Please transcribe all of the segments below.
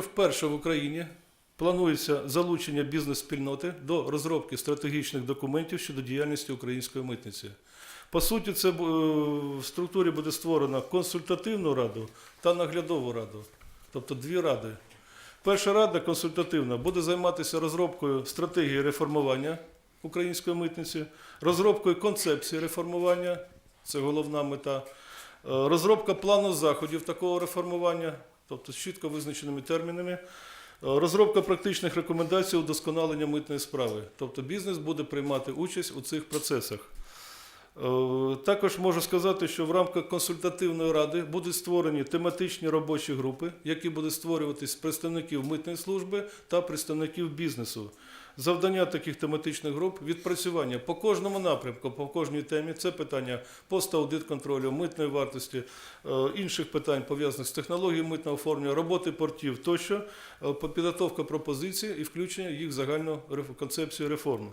вперше в Україні планується залучення бізнес-спільноти до розробки стратегічних документів щодо діяльності української митниці. По суті, це е, в структурі буде створено консультативну раду та наглядову раду, тобто дві ради. Перша рада консультативна буде займатися розробкою стратегії реформування української митниці, розробкою концепції реформування, це головна мета, е, розробка плану заходів такого реформування, тобто з чітко визначеними термінами, е, розробка практичних рекомендацій удосконалення митної справи. Тобто бізнес буде приймати участь у цих процесах. Е, Також можу сказати, що в рамках консультативної ради будуть створені тематичні робочі групи, які будуть створюватись з представників митної служби та представників бізнесу. Завдання таких тематичних груп відпрацювання по кожному напрямку, по кожній темі. Це питання пост-аудит контролю, митної вартості, е, інших питань пов'язаних з технологією митного оформлення, роботи портів тощо, е, підготовка пропозицій і включення їх в загальну концепцію реформ.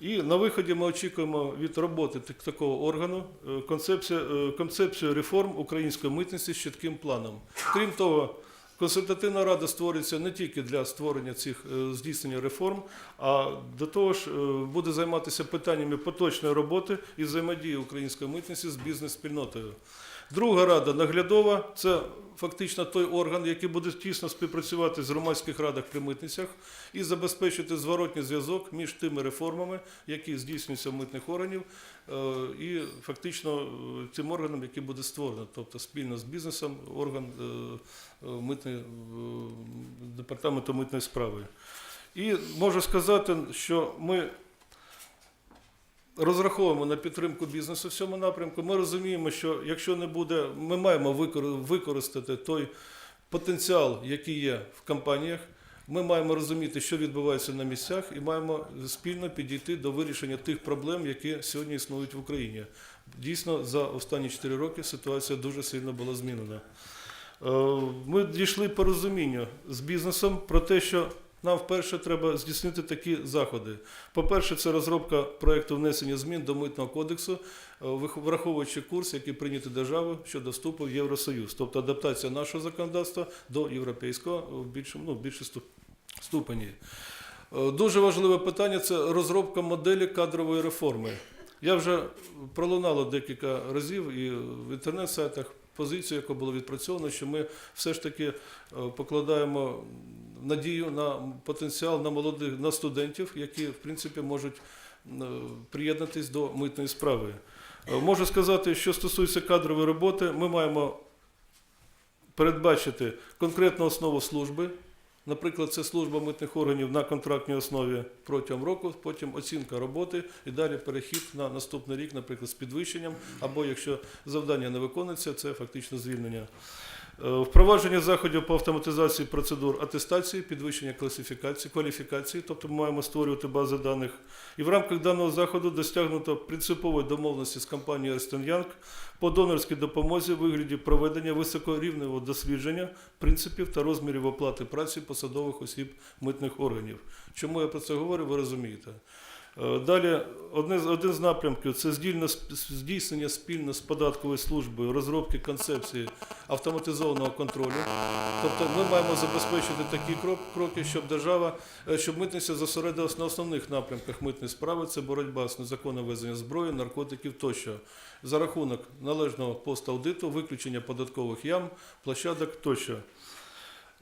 І на виході ми очікуємо від роботи такого органу е, концепція, е, концепцію реформ української митниці з чітким планом. Крім того, консультативна рада створюється не тільки для створення цих е, здійснення реформ, а до того ж буде займатися питаннями поточної роботи і взаємодії української митниці з бізнес-спільнотою. Друга рада наглядова це фактично той орган, який буде тісно співпрацювати з громадських радах при митницях і забезпечити зворотній зв'язок між тими реформами, які здійснюються в митних органів, е, і фактично е, цим органом, який буде створено, тобто спільно з бізнесом, орган е, е, митної, е, департаменту митної справи. І можу сказати, що ми розраховуємо на підтримку бізнесу в цьому напрямку. Ми розуміємо, що якщо не буде, ми маємо використати той потенціал, який є в компаніях. Ми маємо розуміти, що відбувається на місцях, і маємо спільно підійти до вирішення тих проблем, які сьогодні існують в Україні. Дійсно, за останні 4 роки ситуація дуже сильно була змінена. Е, Ми дійшли порозумінню з бізнесом про те, що нам вперше треба здійснити такі заходи. По-перше, це розробка проєкту внесення змін до митного кодексу, е, враховуючи курс, який прийнятий державою щодо вступу в Євросоюз, тобто адаптація нашого законодавства до європейського в більшому, ну, в більшій ступені. Е, Дуже важливе питання це розробка моделі кадрової реформи. Я вже пролунало декілька разів і в інтернет-сайтах позицію, яка була відпрацьована, що ми все ж таки е, покладаємо надію на потенціал на молодих на студентів, які в принципі можуть е, приєднатись до митної справи. Е, Можу сказати, що стосується кадрової роботи, ми маємо передбачити конкретну основу служби. Наприклад, це служба митних органів на контрактній основі протягом року, потім оцінка роботи і далі перехід на наступний рік, наприклад, з підвищенням, або якщо завдання не виконується, це фактично звільнення. Е, Впровадження заходів по автоматизації процедур атестації, підвищення класифікації, кваліфікації, тобто ми маємо створювати бази даних. І в рамках даного заходу досягнуто принципової домовленості з компанією Ernst Young по донорській допомозі в вигляді проведення високорівневого дослідження принципів та розмірів оплати праці посадових осіб митних органів. Чому я про це говорю, ви розумієте. Е, Далі одне один з напрямків це здільне здійснення спільно з податковою службою розробки концепції автоматизованого контролю. Тобто ми маємо забезпечити такі крок- кроки, щоб держава, е, щоб митниця зосередилась на основних напрямках митної справи. Це боротьба з незаконним везенням зброї, наркотиків тощо. За рахунок належного пост-аудиту, виключення податкових ям, площадок тощо.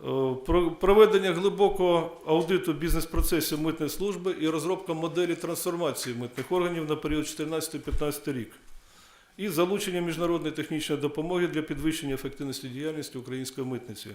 Е, про- Проведення глибокого аудиту бізнес-процесів митної служби і розробка моделі трансформації митних органів на період 14-15 рік. І залучення міжнародної технічної допомоги для підвищення ефективності діяльності української митниці.